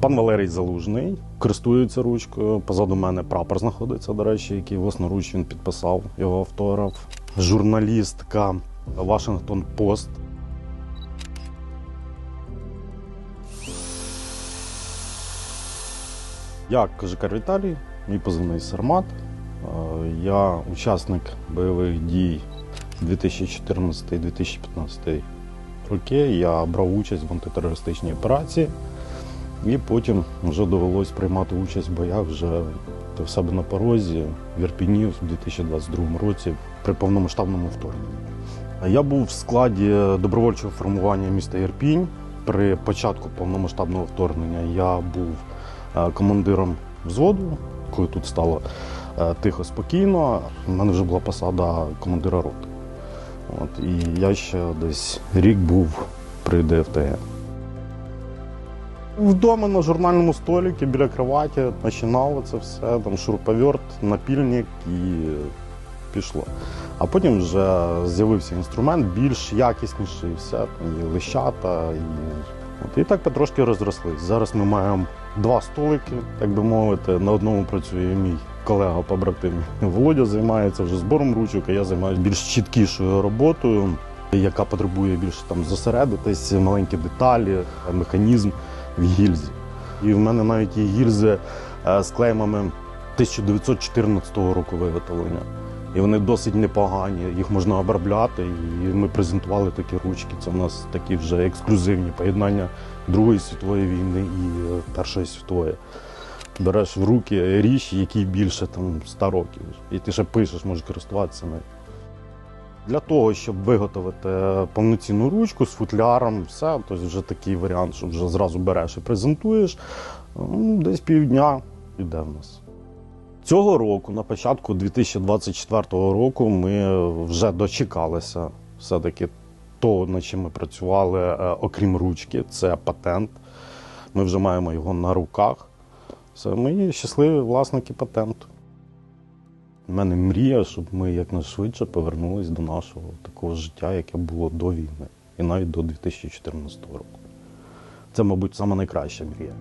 Пан Валерій Залужний користується ручкою. Позаду мене прапор знаходиться, до речі, який власноруч він підписав його автограф. Журналістка Вашингтон Пост. Я Кожикар Віталій, мій позивний Сармат. Е, Я учасник бойових дій 2014-2015 роки. Я брав участь в антитерористичній операції. І потім вже довелось приймати участь в боях вже в себе на порозі в Ірпіні в 2022 році при повномасштабному вторгненні. Я був в складі добровольчого формування міста Ірпінь. При початку повномасштабного вторгнення я був е, командиром взводу, коли тут стало е, тихо, спокійно. У мене вже була посада командира роти. От, і я ще десь рік був при ДФТГ. Вдома на журнальному столику біля кроваті починав це все, там шуруповерт, напільник і пішло. А потім вже з'явився інструмент більш якісніший, все, і лищата, і, от, і так потрошки розрослись. Зараз ми маємо два столики, так би мовити. На одному працює мій колега побратим. Володя займається вже збором ручок, а я займаюся більш чіткішою роботою, яка потребує більше там зосередитись, маленькі деталі, механізм в гільзі. І в мене навіть є гільзи е, з клеймами 1914 року виготовлення. І вони досить непогані, їх можна обробляти. І ми презентували такі ручки. Це в нас такі вже ексклюзивні поєднання Другої світової війни і е, Першої світової. Береш в руки річ, якій більше там 100 років. І ти ще пишеш, можеш користуватися нею. Для того, щоб виготовити повноцінну ручку з футляром, все, тобто вже такий варіант, що вже зразу береш і презентуєш, десь півдня йде в нас. Цього року, на початку 2024 року, ми вже дочекалися все-таки того, над чим ми працювали, е, окрім ручки, це патент. Ми вже маємо його на руках. Все, ми щасливі власники патенту. У мене мрія, щоб ми якнайшвидше повернулись до нашого такого життя, яке було до війни, і навіть до 2014 року. Це, мабуть, саме найкраща мрія.